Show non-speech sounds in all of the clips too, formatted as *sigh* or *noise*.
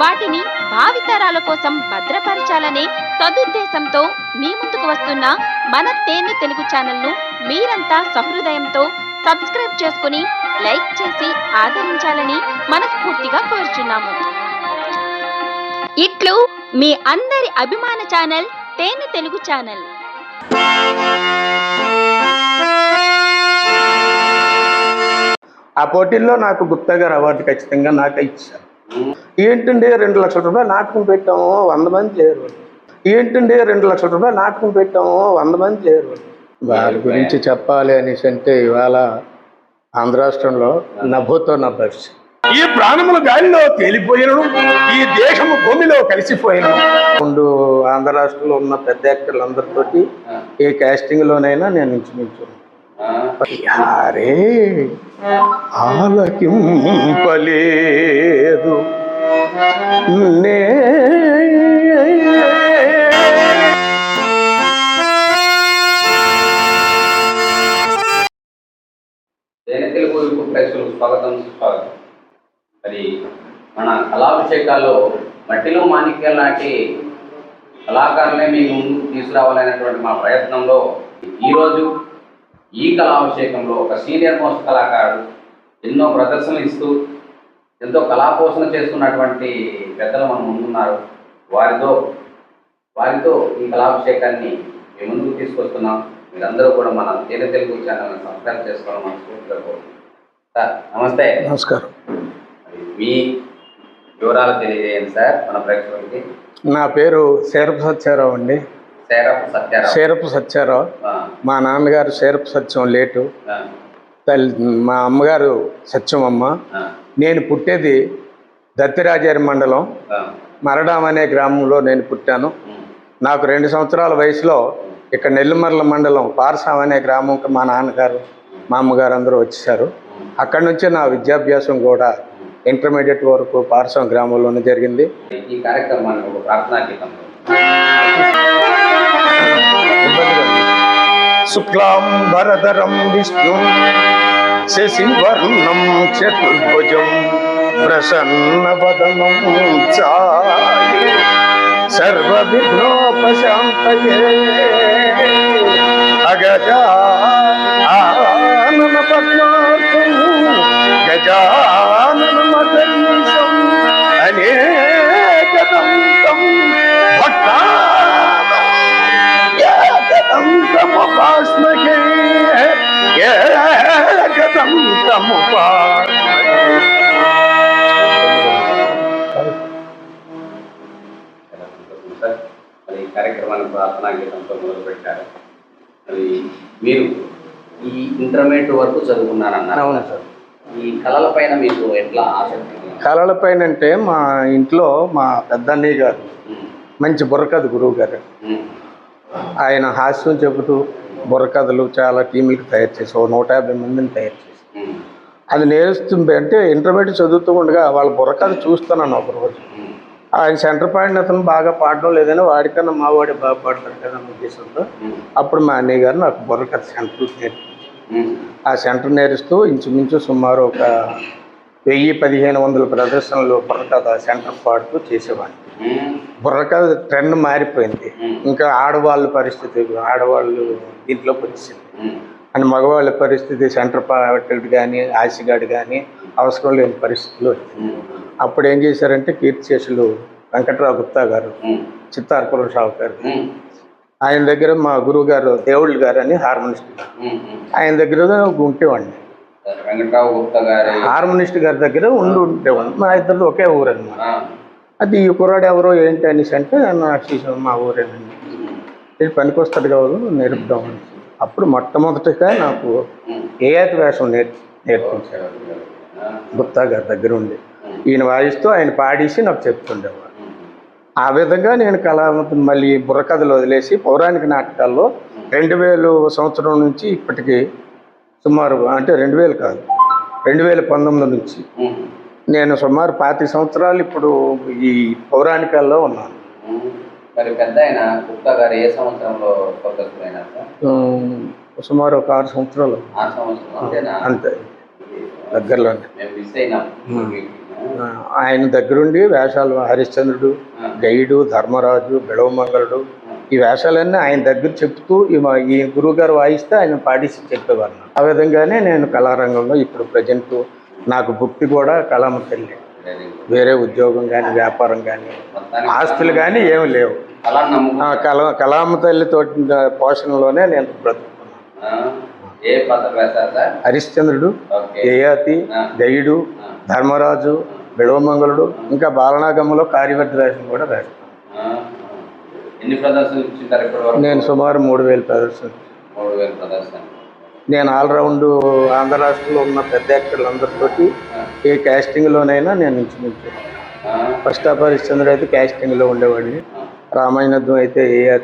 వాటిని భావితరాల కోసం భద్రపరచాలనే సదుద్దేశంతో మీ ముందుకు వస్తున్న మన తేనె తెలుగు ఛానల్ను మీరంతా సహృదయంతో సబ్స్క్రైబ్ చేసుకుని లైక్ చేసి ఆదరించాలని మనస్ఫూర్తిగా కోరుచున్నాము. ఇట్లు మీ అందరి అభిమాన ఛానల్ తేనె తెలుగు ఛానల్. ఆ పోటీల్లో నాకు గుప్తా గారు అవార్డు ఖచ్చితంగా నాకు ఇచ్చారు. ఏంటండి రెండు లక్షల రూపాయలు నాటకం పెట్టాము వంద మంది చేయరు ఏంటండి రెండు లక్షల రూపాయలు నాటకం పెట్టాము వంద మంది చేయరు వారి గురించి చెప్పాలి అనేసి అంటే ఇవాళ ఆంధ్ర రాష్ట్రంలో నభూతో నా పరిస్థితి ఈ ప్రాణములు గాలిలో తేలిపోయినను ఈ దేశము భూమిలో కలిసిపోయినను. ముందు ఆంధ్ర రాష్ట్రంలో ఉన్న పెద్ద యాక్టర్లు అందరితోటి ఏ casting లోనైనా నేను ఇంచుమించు యారే ఆలకింపలేదు. నే. తెలుగు యూట్యూబ్ ప్రేక్షకులకు స్వాగతం మరి మన కళాభిషేకాల్లో మట్టిలో మాణిక్యం నాటి కళాకారులే మీ ముందు తీసుకురావాలనేటువంటి మా ప్రయత్నంలో ఈరోజు ఈ కళాభిషేకంలో ఒక సీనియర్ మోస్ట్ కళాకారుడు ఎన్నో ప్రదర్శనలు ఇస్తూ ఎంతో కళాపోషణ చేస్తున్నటువంటి పెద్దలు మన ముందున్నారు. వారితో వారితో ఈ కళాభిషేకాన్ని మీ ముందుకు తీసుకొస్తున్నాం. మీరందరూ కూడా మన తేనె తెలుగు ఛానల్ని సబ్స్క్రైబ్ చేసుకోవడం మనస్ఫూర్తిగా కోరుతున్నాం సార్ నమస్తే. నమస్కారం. మీ వివరాలు తెలియజేయండి సార్ మన ప్రేక్షకులకి. నా పేరు శేరపు సత్యారావు అండి. సేరపు సత్యారావు. శేరపు సత్యారావు. మా నాన్నగారు శేరపు సత్యం లేటు. తల్లి మా అమ్మగారు సత్యమమ్మ నేను పుట్టేది దత్తిరాజారి మండలం మరడాం అనే గ్రామంలో నేను పుట్టాను. నాకు రెండు సంవత్సరాల వయసులో ఇక్కడ నెల్లిమర్ల మండలం పార్సాం అనే గ్రామంకి మా నాన్నగారు మా అమ్మగారు అందరూ వచ్చేసారు అక్కడి నుంచే నా విద్యాభ్యాసం కూడా ఇంటర్మీడియట్ వరకు పార్సాం గ్రామంలోనే జరిగింది. ఈ కార్యక్రమాన్ని ప్రార్థనా గీతంలో शुक्लां वरदरं विष्णुं शशिवर्णं चतुर्भुजं प्रसन्नवदनं चाये सर्वविघ्नोपशान्तये। మరి ఈ కార్యక్రమాన్ని ప్రార్థనా గీతంతో మొదలు పెట్టారు మరి మీరు ఈ ఇంటర్మీడియట్ వరకు చదువుకున్నారన్నారు. అవును సార్. ఈ కళల పైన మీకు ఎట్లా ఆసక్తి? ఉంది? కళలపైన అంటే మా ఇంట్లో మా పెద్దన్నయ్య గారు మంచి బుర్రకథ గురువు గారు. ఆయన హాస్యం చెబుతూ బుర్రకథలు చాలా టీములకు తయారు చేసి ఓ నూట యాభై మందిని తయారు చేసి అది నేర్స్తుంది అంటే ఇంటర్మీడియట్ చదువుతూ ఉండగా వాళ్ళ బుర్రకథ చూస్తున్నాను ఒకరోజు ఉమ్, ఆయన సెంటర్ పాడిన అతను బాగా పాడడం లేదని వాడికన్నా మా వాడే బాగా పాడతారు కదా ఉద్దేశంతో అప్పుడు మా అన్నయ్య గారు నాకు బుర్రకథ సెంటర్ నేర్పి ఉమ్, ఆ సెంటర్ నేర్స్తూ ఇంచుమించు సుమారు ఒక వెయ్యి పదిహేను వందల ప్రదర్శనలు బుర్రకథ సెంటర్ పాడుతూ చేసేవాడిని. బుర్రకథ ట్రెండ్ మారిపోయింది. ఇంకా ఆడవాళ్ళ పరిస్థితి ఆడవాళ్ళు దీంట్లోకి వచ్చింది అని మగవాళ్ళ పరిస్థితి సెంటర్ పార్టీ కానీ ఆశగాడు కానీ అవసరం లేని పరిస్థితులు వచ్చింది. అప్పుడు ఏం చేశారంటే కీర్తిశేషులు వెంకట్రావు గుప్తా గారు చిత్తార్పురం షావు గారు. ఆయన దగ్గర మా గురువు గారు దేవుళ్ళు గారు అని హార్మోనిస్ట్. ఆయన దగ్గర ఉంటేవాడిని హార్మోనిస్ట్ గారి దగ్గర ఉండి ఉండేవాడిని. మా ఇద్దరు ఒకే ఊరు అనమాట అది ఈ కుర్రాడు ఎవరో ఏంటి అనేసి అంటే నా శిష్యుడు మా ఊరేనండి. ఉమ్, ఇది పనికొస్తాడు కావాలి నేర్పుదాం అని అప్పుడు మొట్టమొదటిగా నాకు ఉమ్. ఏయాత వేషం నేర్పి నేర్పించారు. గుప్తా గారి దగ్గర ఉండి. ఈయన వాయిస్తూ ఆయన పాడేసి నాకు చెప్తుండేవాడు ఆ విధంగా నేను కళా మళ్ళీ బుర్రకథలు వదిలేసి పౌరాణిక నాటకాల్లో రెండు వేలు సంవత్సరం నుంచి ఇప్పటికి సుమారు అంటే రెండు వేలు కాదు రెండు వేల పంతొమ్మిది నుంచి. నేను సుమారు పాతి సంవత్సరాలు ఇప్పుడు ఈ పౌరాణికాల్లో ఉన్నాను. మరి పెద్ద ఆయన గుప్తా గారు ఏ సంవత్సరంలో స్వర్గస్థులైనారు సార్? ఉమ్, సుమారు ఒక ఆరు సంవత్సరాలు. ఆ సంవత్సరం అంతేనా? అంతే. దగ్గరలోనే. మేము మిస్ అయినాం. ఆ, ఆయన దగ్గరుండి వేషాలు హరిశ్చంద్రుడు గైడు ధర్మరాజు బిడవమంగళుడు ఈ వేషాలన్నీ ఆయన దగ్గర చెప్తూ ఈ గురువు గారు వాయిస్తే ఆయన పాటించి చెప్పేవారు. ఆ విధంగానే నేను కళారంగంలో ఇప్పుడు ప్రజెంట్ నాకు భక్తి కూడా కళామ తల్లి వెరీ ఉద్యోగం కానీ వ్యాపారం కానీ ఆస్తులు కానీ ఏమి లేవు. కళ కళామ తల్లితో పోషణలోనే నేను సార్? హరిశ్చంద్రుడు యయాతి గైడు ధర్మరాజు బిడవమంగళుడు ఇంకా బాలనాగమ్మలో కార్యవర్ధి వేషం కూడా వరకు నేను సుమారు మూడు వేల ప్రదర్శన. మూడు వేల ప్రదర్శన. నేను ఆల్రౌండ్ ఆంధ్ర రాష్ట్రంలో ఉన్న పెద్ద యాక్టర్లు అందరితోటి ఏ క్యాస్టింగ్లోనైనా నేను ఇంచుమించు ఆ, ఫస్ట్ ఆఫ్ హరిశ్చంద్రుడు అయితే క్యాస్టింగ్లో ఉండేవాడిని. ఆ, రామాయణత్వం అయితే ఆ.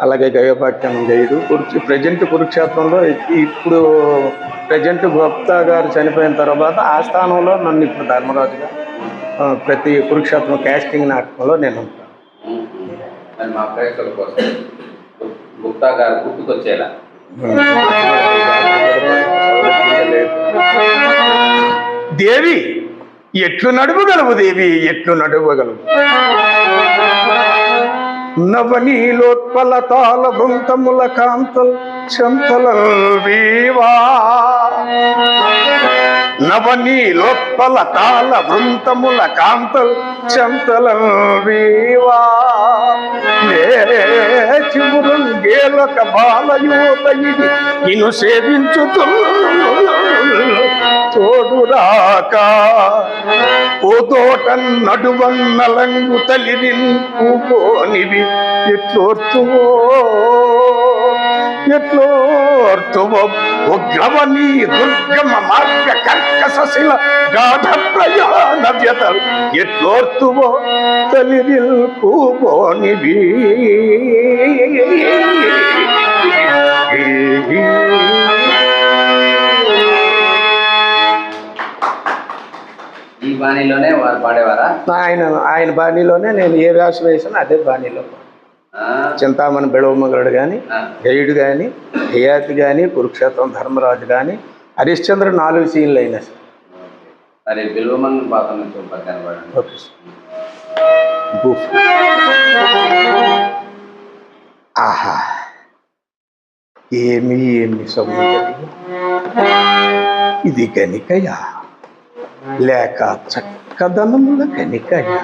అలాగే గయోపాఖ్యానం గైడు కురుక్ష ప్రజెంట్ కురుక్షేత్రంలో ఇప్- ఇప్పుడు ప్రజెంట్ గుప్తా గారు చనిపోయిన తర్వాత ఆ స్థానంలో నన్ను ఇప్పుడు ధర్మరాజుగా ప్రతి కురుక్షేత్రం క్యాస్టింగ్ నాటకంలో నేను ఉంటాను. మా ప్రేక్షకుల కోసం గుప్తా గారు గుర్తుకొచ్చేలా? దేవి ఎట్లు నడువగలవు దేవి ఎట్లు నడువగలవు? నవనీలోత్పల తాళ బృంతముల కాంతల్ చంతల వీవా. నవనీలోత్పల తాళ వృంతముల కాంతల్ చంతల వీవా. చివురంగేలక బాలయోత ఇది నిన్ను సేవించుతు తోడురాక. పోతోట నడువన్నలంగు తలిరిన్ పూపోనివి ఎట్లోర్చువో ఎట్లోర్తువో ఉగ్రవని దుర్గమ మార్గ కర్కశిల గాఢ ప్రయాణ వ్యత ఎట్లోర్తువో ఈ బాణీలోనే వారు పాడేవారా? ఆయన ఆయన బాణీలోనే నేను ఏ వేషం వేసానో అదే బాణీలో చింతామణి బిడవమగలుడు కానీ గయుడు కానీ హయాతి కానీ కురుక్షేత్రం ధర్మరాజు కానీ హరిశ్చంద్ర నాలుగు సీన్లు అయినా సార్. మరి పాత్ర నుంచి ఓకే. ఆహా. ఏమి ఏమి ఇది కనికయా. లేక చక్కదనముల కనికయా.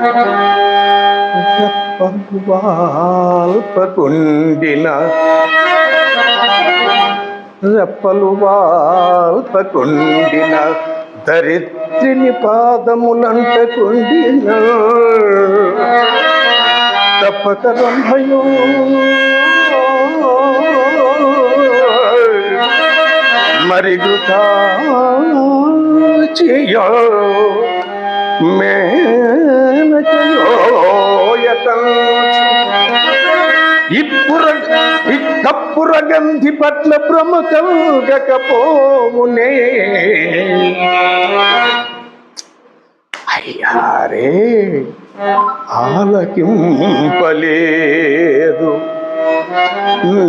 వాల్పకుండిన రెప్పలు వాల్పకుండిన దరిద్రిని పాదములంటకుండిన తప్పక రంభయో మరిగుతా చేయో. ఇప్పుర ఇక్కప్పుర గంధి పట్ల ప్రముఖకపోమునే అయ్యారే ఆలకింపలేదు.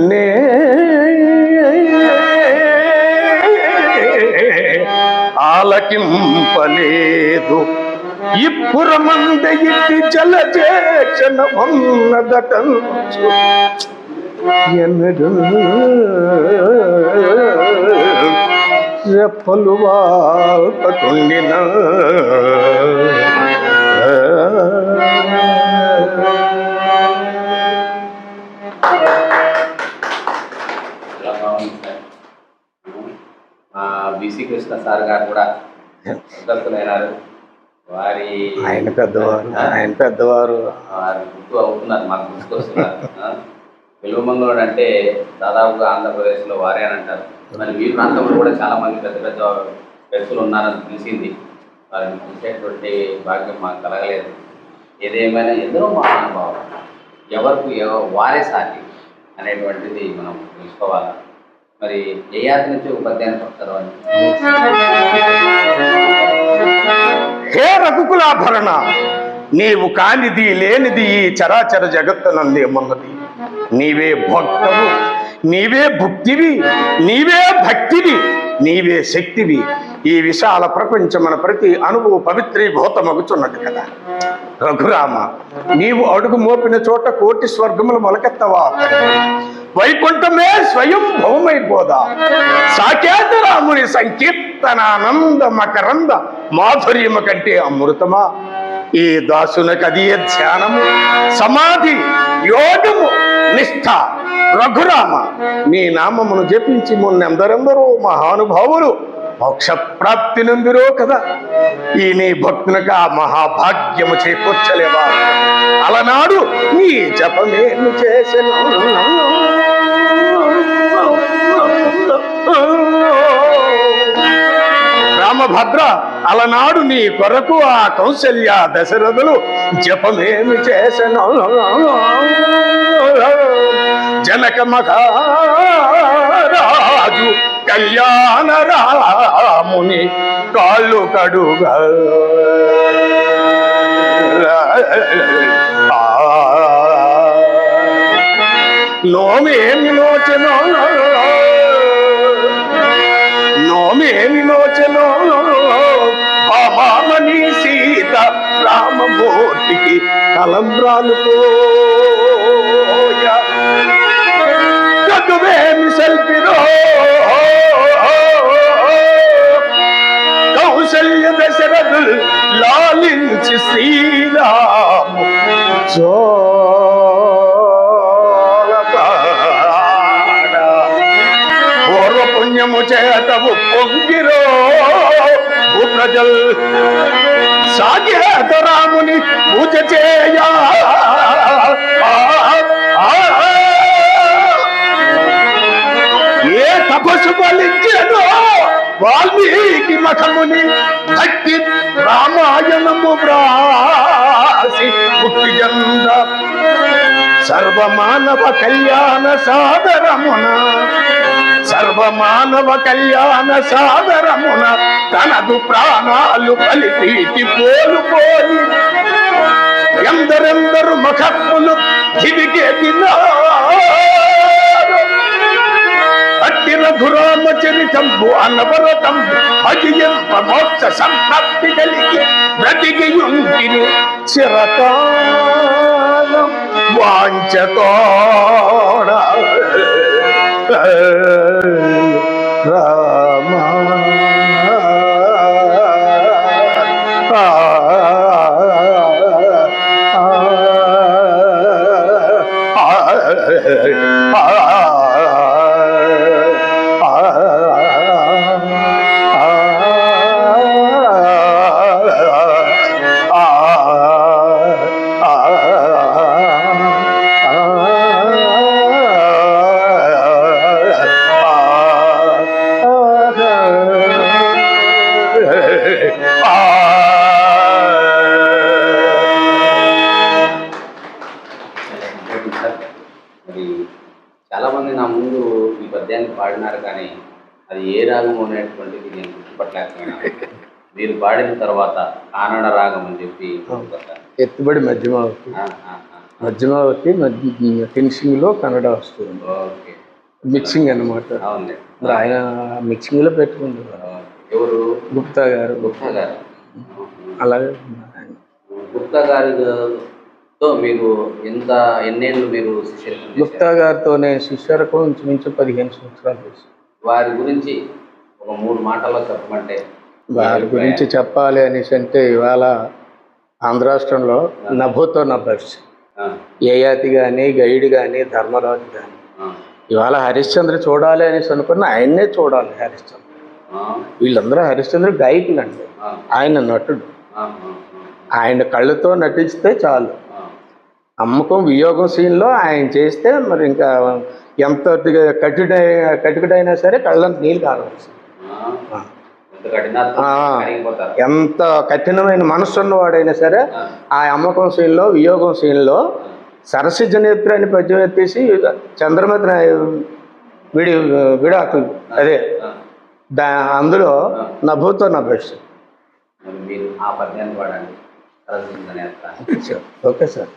నే ఆలకింపలేదు. ఇప్పురమంద ఇట్టి జలజేక్షణ ఉన్నదట ఎన్నడు రెప్పలు మా బీసీ కృష్ణ సార్ గారు కూడా *laughs* స్వర్గస్థులైనారు వారి ఆయన పెద్దవారు ఆయన పెద్దవారు. వారు గుర్తు అవుతున్నారు మాకు గుర్తుకొస్తున్నారు. వెలుగుమంగళుడు అంటే దాదాపుగా ఆంధ్రప్రదేశ్లో వారే అని అంటారు. మరి మీ ప్రాంతంలో కూడా చాలా మంది పెద్ద పెద్ద వ్యక్తులు ఉన్నారని తెలిసింది. వారిని చూసేటువంటి భాగ్యం మాకు కలగలేదు. ఏదేమైనా ఎందరో మహానుభావులు ఎవరికి ఎవ- వారే సాటి అనేటువంటిది మనం తెలుసుకోవాలి? మరి ఏ యాత్ర నుంచి ఒక పద్యాన్ని పడతారు అని హే రఘుకులాభరణ నీవు కానిది లేనిది ఈ చరాచర జగత్తునందేమన్నది నీవే భక్తవు నీవే భుక్తివి నీవే భక్తివి నీవే శక్తివి. ఈ విశాల ప్రపంచమున ప్రతి అణువు పవిత్రీభూతమగుచున్నది కదా. రఘురామ నీవు అడుగు మోపిన చోట కోటి స్వర్గములు మొలకెత్తవా? వైకుంఠమే స్వయం భౌమైపోదా? సాకేత రాముని సంకీర్తనానంద మకరంద మాధుర్యము కంటే అమృతమా? ఈ దాసునకు అది ధ్యానము సమాధి యోగము నిష్ఠ రఘురామ నీ నామమును జపించి మొన్నెందరెందరో మహానుభావులు మోక్ష ప్రాప్తి నందిరో కదా. ఈ నీ భక్తునకు ఆ మహాభాగ్యము చేకూర్చలేవా? అలనాడు నీ జపమేమి చేసిన. రామభద్ర అలనాడు నీ కొరకు ఆ కౌశల్య దశరథులు జపమేమి చేసెను. జనక మహారాజు కళ్యాణ రాముని కాళ్ళు కడుగా. నోమేమి నోచనో. నోమేమి నోచనో. రామమూర్తికి కలంబ్రాలు పోయ కౌశల్య దశరథుల్ లాలించి శ్రీరాము జోలపాడ పూర్వ చేతవు పొంగిరో భూప్రజల్ సాగేత రాముని పూజ చేయా. ఏ తపస్సు ఫలించను వాల్మీకి మఠముని భక్తి రామాయణము వ్రాసి ముక్తి సర్వమానవ కళ్యాణ సాదరమున సర్వమానవ కళ్యాణ సాదరమున తనదు ప్రాణాలు కలిపీటి పోలుపోయి ఎందరెందరు మఖప్పులు తిరిగెదినారు అట్టి రఘురామచరితంబు అనవరతం అజయంప మోక్ష సంప్రాప్తి కలిగి బ్రతికియుంటిని చిరకాలం వాంచతోడ రా పాడిన తర్వాత కానడ రాగం అని చెప్పి. ఎత్తుబడి మధ్యమావతి. మధ్యమావతి మధ్య ఫినిషింగ్లో కన్నడ వస్తుంది ఓకే మిక్సింగ్ మరి ఆయన మిక్సింగ్లో పెట్టుకుంది ఓకే. ఎవరు గుప్తా గారు గుప్తా గారు అలాగే. గుప్తా గారితో మీరు ఎంత ఎన్నేళ్ళు మీరు? గుప్తా గారితో నేను శిష్యరకు ఇంచుమించు పదిహేను సంవత్సరాలు వారి గురించి ఒక మూడు మాటల్లో చెప్పమంటే వారి గురించి చెప్పాలి అనేసి అంటే ఇవాళ ఆంధ్ర రాష్ట్రంలో నభోతో నభర్స్. యయాతి కానీ గైడ్ కానీ ధర్మరాజు కానీ ఇవాళ హరిశ్చంద్ర చూడాలి అనేసి అనుకున్న ఆయన్నే చూడాలి హరిశ్చంద్ర. వీళ్ళందరూ హరిశ్చంద్ర గాయకులు అండి. ఆయన నటుడు. ఆయన కళ్ళతో నటిస్తే చాలు. అమ్మకం వియోగం సీన్లో ఆయన చేస్తే మరి ఇంకా ఎంత కఠిన కటుకుడైనా సరే కళ్ళంత నీళ్ళు ఆ. ఎంత కఠినాత్మ ఆ. కరిగిపోతారు. ఎంత కఠినమైన మనసు ఉన్నవాడైనా సరే ఆ. అమ్మకం సీన్లో వియోగం సీన్లో సరసిద్ధ నేత్రి అని పద్యం ఎత్తేసి చంద్రమతి విడి విడాకులు. అదే. దా అందులో పద్యాన్ని వాడండి సరస్వతి నేత్ర ఓకే సార్.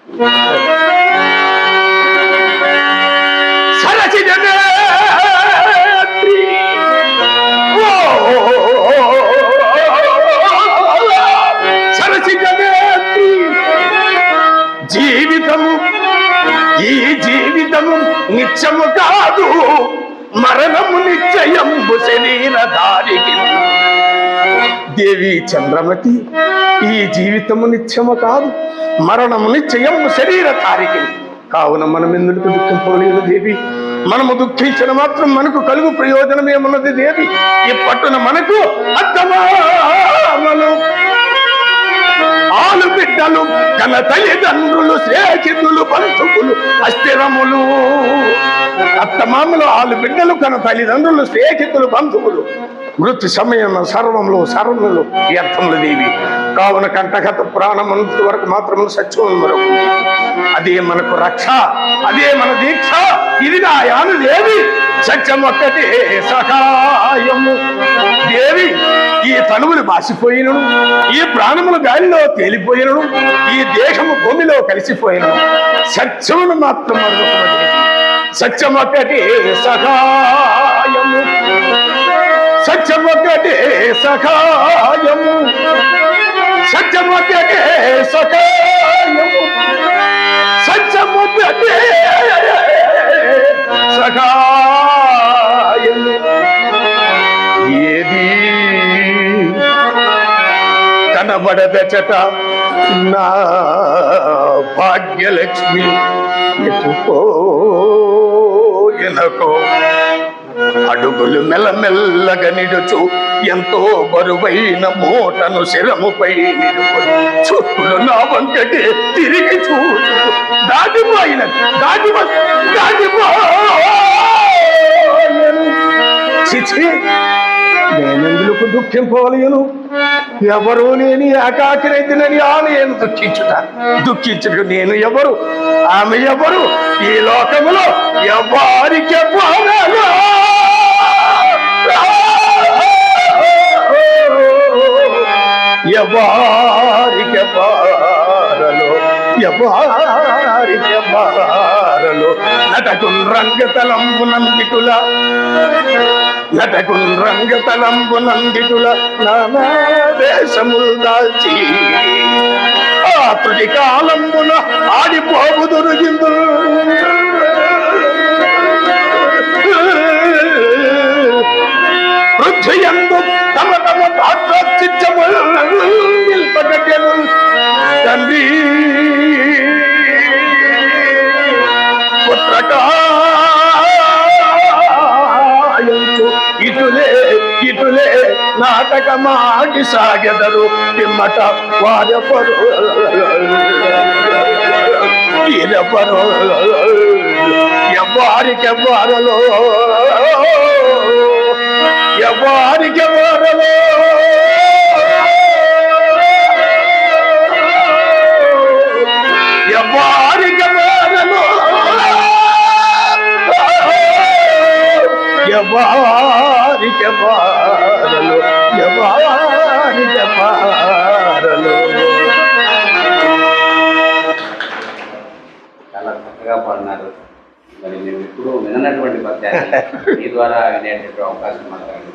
సరసిజ నేత్రి. ఓ ఈ జీవితము నిత్యము కాదు. మరణము నిశ్చయము శరీరధారికి దేవి చంద్రమతి ఈ జీవితము నిత్యము కాదు. మరణము నిశ్చయము శరీరధారికి కావున మనం ఎందుకు దుఃఖింపలేదు దేవి? మనము దుఃఖించిన మాత్రం మనకు కలుగు ప్రయోజనం ఏమున్నది దేవి ఇప్పట్టున మనకు అర్థమా? ఆలు బిడ్డలు కన తల్లిదండ్రులు స్నేహితులు బంధువులు అస్థిరములు. అత్తమామలు ఆలు బిడ్డలు కన తల్లిదండ్రులు స్నేహితులు బంధువులు. మృతి సమయం సర్వంలో సర్వములు వ్యర్థములు దేవి. కావున కంటగత ప్రాణమంత వరకు మాత్రము సత్యం మరొక అదే మనకు రక్ష అదే మన దీక్ష. ఇదిగా యాను దేవి సత్యం సహాయము. దేవి ఈ తనువులు మాసిపోయినను ఈ ప్రాణములు గాలిలో తేలిపోయినను ఈ దేశము భూమిలో కలిసిపోయినను. సత్యమును మాత్రం మరొకటి సత్యం సహాయము. సత్యం సహాయము. సత్యం ఒక్కటే సహాయము. సత్యం సహాయము. కనబడదచట నా భాగ్యలక్ష్మి ఎటుపోయినకో అడుగులు మెల్లమెల్లగా నిడుచు ఎంతో బరువైన మూటను శిరముపై నిలుపుని చుట్టులు నా వంకటే తిరిగి చూచు దాటిపోయిన దాటిపో దాటిపోయను. చిచి నేనెందుకు దుఃఖింపవలయను ఎవరు లేని ఏకాకిరైతునని ఆ నేను దుఃఖించుట? దుఃఖించుట నేను ఎవరు? ఆమె ఎవరు? ఈ లోకములో ఎవరికి ఎవరికి బారలో ఎవరికి బారలో నటకున్ రంగతలంబు నందికుల నటకున్ రంగతలంబు నందికుల నానా వేషములు దాల్చి. ఆ తుది కాలంబున ఆడిపోబుదురు గిందులు పృథ్వయందు తమ తమ పాత్రోచిత్యములు నిల్పగటెను తండ్రి. పుత్రకా నాటకమాడి సాగెదరు పిమ్మట వారెపరు ఇరపరు ఎవ్వారికెవ్వారలో? ఎవ్వారికెవ్వారలో? ఎవ్వారికెవ్వారలో? ఎవ్వారికెవ్వారలో? చాలా చక్కగా పాడినారు. మరి మేము ఎప్పుడూ విననటువంటి పద్యాన్ని మీ ద్వారా వినేటువంటి అవకాశం కలిగింది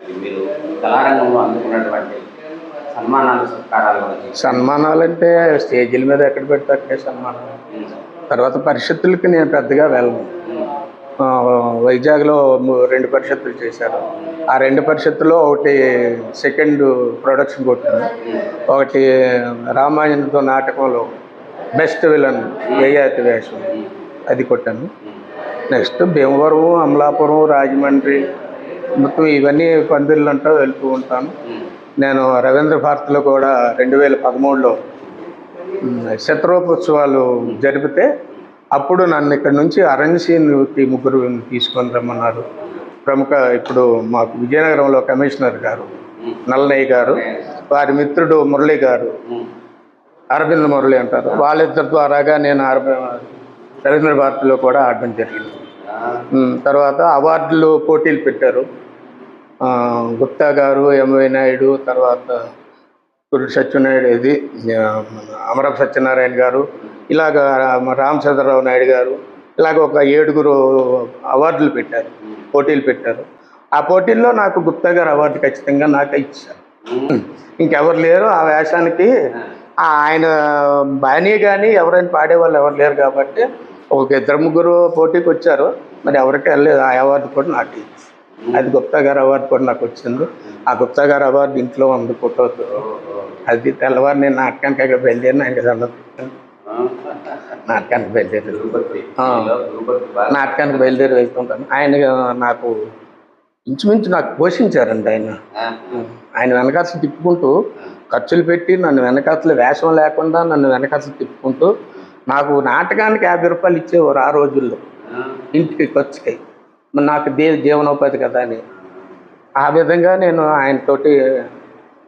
మరి మీరు కళారంగంలో అందుకున్నటువంటి సన్మానాలు సత్కారాలు చేశారు. సన్మానాలంటే స్టేజీల మీద ఎక్కడ పెడతారంటే సన్మానాలు తర్వాత పరిషత్తులకి నేను పెద్దగా వెళ్ళను. వైజాగ్లో రెండు పరిషత్తులు చేశారు. ఆ రెండు పరిషత్తులో ఒకటి సెకండ్ ప్రొడక్షన్ కొట్టాను ఒకటి రామాయణంతో నాటకంలో బెస్ట్ విలన్ వేయాతి వేషం అది కొట్టాను. నెక్స్ట్ భీమవరం అమలాపురం రాజమండ్రి మొత్తం ఇవన్నీ పందిళ్ళు అంటూ వెళ్తూ ఉంటాను. నేను రవీంద్ర భారతిలో కూడా రెండు వేల పదమూడులో శతరూపోత్సవాలు జరిపితే అప్పుడు నన్ను ఇక్కడ నుంచి అరణ్య సీన్కి ముగ్గురు తీసుకొని రమ్మన్నారు. ప్రముఖ ఇప్పుడు మాకు విజయనగరంలో కమిషనర్ గారు నల్లనయ్య గారు వారి మిత్రుడు మురళి గారు అరవింద్ మురళి అంటారు. వాళ్ళిద్దరి ద్వారాగా నేను రవీంద్ర భారతిలో కూడా ఆడడం జరిగింది. తర్వాత అవార్డులు పోటీలు పెట్టారు. గుప్తా గారు ఎంవై నాయుడు తర్వాత కురుడు సత్యనారాయణ ఇది ఆ, సత్యనారాయణ గారు ఇలాగ రామచంద్రరావు నాయుడు గారు ఇలాగ ఒక ఏడుగురు అవార్డులు పెట్టారు పోటీలు పెట్టారు. ఆ పోటీల్లో నాకు గుప్తా గారు అవార్డు ఖచ్చితంగా నాకు ఇచ్చారు. ఇంకెవరు లేరు ఆ వేషానికి ఆయన బాణీ కానీ ఎవరైనా పాడేవాళ్ళు ఎవరు లేరు కాబట్టి ఒక ఇద్దరు ముగ్గురు పోటీకి వచ్చారు. మరి ఎవరికి వెళ్ళలేదు ఆ అవార్డు కూడా నాకు ఇచ్చారు. అది గుప్తా గారు అవార్డు కూడా నాకు వచ్చింది. ఆ గుప్తా గారు అవార్డు ఇంట్లో ఉంది ఫోటోతో. అది తెల్లవారు నేను నాటకానికి అక్కడ బయలుదేరిన ఆయన దండం నాటకానికి బయలుదేరి నాటకానికి బయలుదేరి వెళ్తుంటాను. ఆయన నాకు ఇంచుమించు నాకు పోషించారండి ఆయన. ఆయన వెనకాతలు తిప్పుకుంటూ ఖర్చులు పెట్టి నన్ను వెనకాతలు వేషం లేకుండా నన్ను వెనకాతలు తిప్పుకుంటూ నాకు నాటకానికి యాభై రూపాయలు ఇచ్చేవారు ఆ రోజుల్లో. ఇంటికి ఖర్చుకి. నాకు దే జీవనోపాధి కదా అని. ఆ విధంగా నేను ఆయనతోటి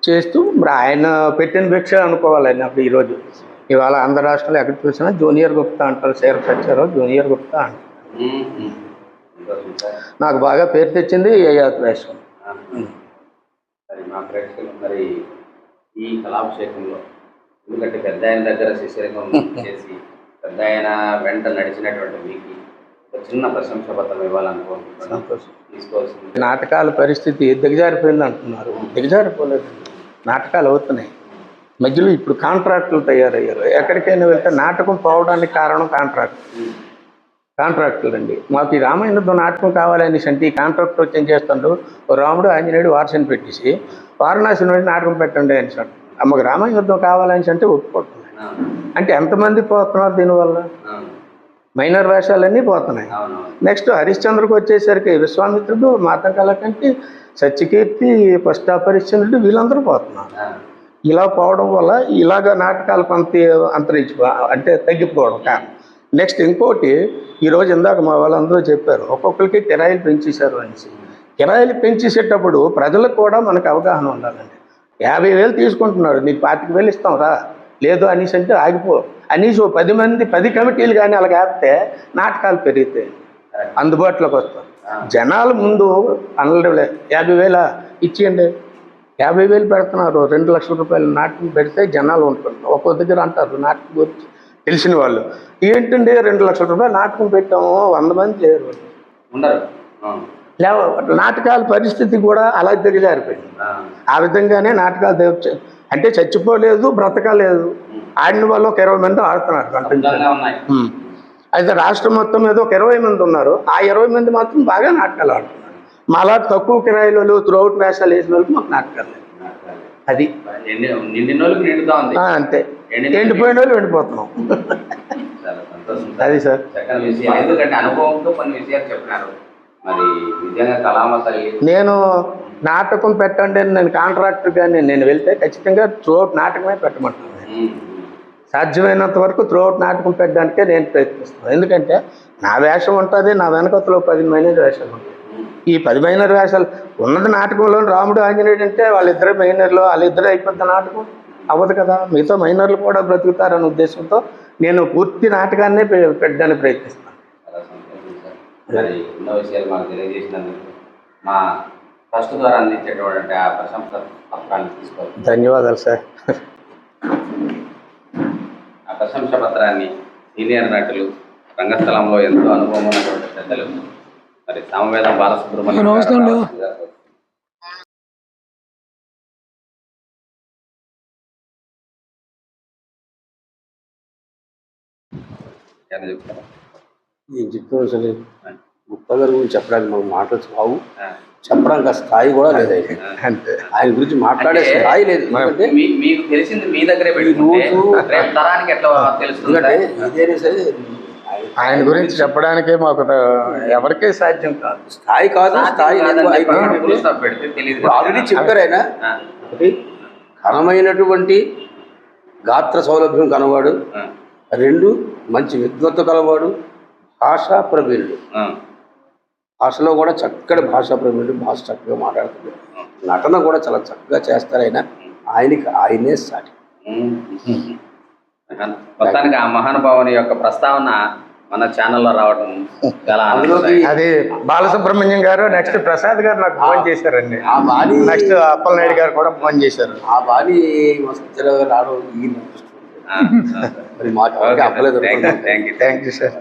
చేస్తూ మరి ఆయన పెట్టిన భిక్ష అనుకోవాలి నాకు ఈరోజు. ఇవాళ ఆంధ్ర రాష్ట్రంలో ఎక్కడ చూసినా జూనియర్ గుప్తా అంటారు సేర సచ్చారు జూనియర్ గుప్తా అంటారు. సార్. నాకు బాగా పేరు తెచ్చింది యయాతి వేషం మా ప్రేక్షకులు మరి ఈ కళాభిషేకంలో ఎందుకంటే పెద్ద ఆయన దగ్గర శిష్యరంగం చేసి పెద్ద ఆయన వెంట నడిచినటువంటి మీకు ఒక చిన్న ప్రశంస పత్రం ఇవ్వాలనుకుంటున్నాను తీసుకోవాల్సింది. నాటకాల పరిస్థితి దిగజారిపోయింది అంటున్నారు దిగజారిపోలేదు నాటకాలు అవుతున్నాయి. మధ్యలో ఇప్పుడు కాంట్రాక్టులు తయారయ్యారు. ఎక్కడికైనా వెళ్తే నాటకం పోవడానికి కారణం కాంట్రాక్ట్. కాంట్రాక్టులు అండి మాకు ఈ రామాయణంతో నాటకం కావాలని అంటే ఈ కాంట్రాక్ట్ వచ్చి ఏం ఓ రాముడు ఆంజనేయుడు వారసుని పెట్టేసి వారణాసి నుండి నాటకం పెట్టండి అని సార్ మాకు రామాయణ యుద్ధం కావాలని అంటే ఆ, అంటే ఎంతమంది పోతున్నారు దీనివల్ల? మైనర్ వేషాలన్నీ పోతున్నాయి. నెక్స్ట్ హరిశ్చంద్రకు వచ్చేసరికి విశ్వామిత్రుడు మాతం కలకంటి సత్యకీర్తి ఫస్ట్ అపరిశ్చంద్రుడు వీళ్ళందరూ పోతున్నారు. ఇలా పోవడం వల్ల ఇలాగ నాటకాలు కొంత అంతరించిపో అంటే తగ్గిపోవడం కారణం. నెక్స్ట్ ఇంకోటి ఈరోజు ఇందాక మా వాళ్ళందరూ చెప్పారు ఒక్కొక్కరికి కిరాయిలు పెంచేశారు అనేసి. కిరాయిలు పెంచేసేటప్పుడు ప్రజలకు కూడా మనకు అవగాహన ఉండాలండి. యాభై వేలు తీసుకుంటున్నాడు నీకు పాతిక వేలు ఇస్తాం రా. లేదు అనేసి అంటే ఆగిపో. అనేసి ఓ పది మంది పది కమిటీలు కానీ అలాగ ఆపితే నాటకాలు పెరుగుతాయి అందుబాటులోకి వస్తాం జనాలు ముందు వే- యాభై వేల ఇచ్చేయండి. యాభై వేలు పెడుతున్నారు. రెండు లక్షల రూపాయలు నాటకం పెడితే జనాలు ఉంటున్నారు. ఒక్కో దగ్గర అంటారు నాటకం గురించి తెలిసిన వాళ్ళు. ఏంటండి రెండు లక్షల రూపాయలు నాటకం పెట్టాము వంద మంది ఆ, లేవ నాటకాల పరిస్థితి కూడా అలా దిగజారిపోయింది. ఆ, ఆ విధంగానే నాటకాలు దేవ- అంటే చచ్చిపోలేదు బ్రతకలేదు. ఆడిన వాళ్ళు ఒక ఇరవై మంది ఆడుతున్నారు. అయితే రాష్ట్రం మొత్తం మీద ఒక ఇరవై మంది ఉన్నారు. ఆ ఇరవై మంది మాత్రం బాగా నాటకాలు ఆడుతున్నారు. మాలా తక్కువ కిరాయిలు త్రూఅవుట్ వేషాలు వేసిన వాళ్ళకి మాకు నాటకాలు. అది. అంతే. ఎండిపోయిన వాళ్ళు ఎండిపోతున్నాం. చాలా సంతోషం సార్. అది సార్. చక్కని విషయం. ఎందుకంటే అనుభవంతో కొన్ని విషయాలు చెప్పినారు. మరి నిజంగా కళామ తల్లి నేను నాటకం పెట్టండి అని నేను కాంట్రాక్టర్ కానీ నేను వెళ్తే ఖచ్చితంగా త్రూఅవుట్ నాటకమే పెట్టమంటాను ఉమ్, సాధ్యమైనంత వరకు త్రూఅవుట్ నాటకం పెట్టడానికే నేను ప్రయత్నిస్తాను ఎందుకంటే నా వేషం ఉంటుంది నా వెనకతలో పది మైనర్ వేషాలు ఉంటాయి. ఉమ్, ఈ పది మైనర్ వేషాలు ఉన్నది నాటకంలో రాముడు ఆంజనేయుడు అంటే వాళ్ళిద్దరే మైనర్లు వాళ్ళిద్దరే అయిపోద్ది నాటకం అవ్వదు కదా. మిగతా మైనర్లు కూడా బ్రతుకుతారనే ఉద్దేశంతో నేను పూర్తి నాటకాన్నే పెట్టడానికి ప్రయత్నిస్తాను. ధన్యవాదాలు సార్. ఆ ప్రశంస పత్రాన్ని సీనియర్ నటులు రంగస్థలంలో ఎంతో అనుభవం ఉన్నటువంటి పెద్దలు మరి సామవేదం బాలసుబ్రహ్మణ్యం ఏమని చెప్తారా? నేను చెప్తున్నాను అసలు గుప్తా గారి గురించి చెప్పడానికి మాకు మాటలు చావు ఆ, చెప్పడానికి ఆ స్థాయి కూడా లేదు ఆయన. అంతే. ఆయన గురించి మాట్లాడే స్థాయి లేదు. మీకు తెలిసింది మీ దగ్గరే రోజు- తరానికి ఎట్లా తెలుస్తుంది? ఎందుకంటే ఇదేనే సరే ఆయన గురించి చెప్పడానికే మాకు ఎవరికీ సాధ్యం కాదు. స్థాయి కాదు స్థాయి ఆల్రెడీ చెప్పారు ఆయన ఘనమైనటువంటి గాత్ర సౌలభ్యం కలవాడు. రెండు మంచి విద్వత్తు కలవాడు. భాషా ప్రవీణుడు. భాషలో కూడా చక్కటి భాషా ప్రేమికుడు భాష చక్కగా మాట్లాడుతుంది నటన కూడా చాలా చక్కగా చేస్తారు ఆయన. ఆయనకి ఆయనే సాటి. మొత్తానికి ఆ మహానుభావుని యొక్క ప్రస్తావన మన ఛానల్లో రావడం. అది బాలసుబ్రహ్మణ్యం గారు నెక్స్ట్ ప్రసాద్ గారు నాకు ఫోన్ చేశారండి. నెక్స్ట్ అప్పలనాయుడు గారు కూడా ఫోన్ చేశారు. ఆ బాణి రావడం థ్యాంక్ యూ సార్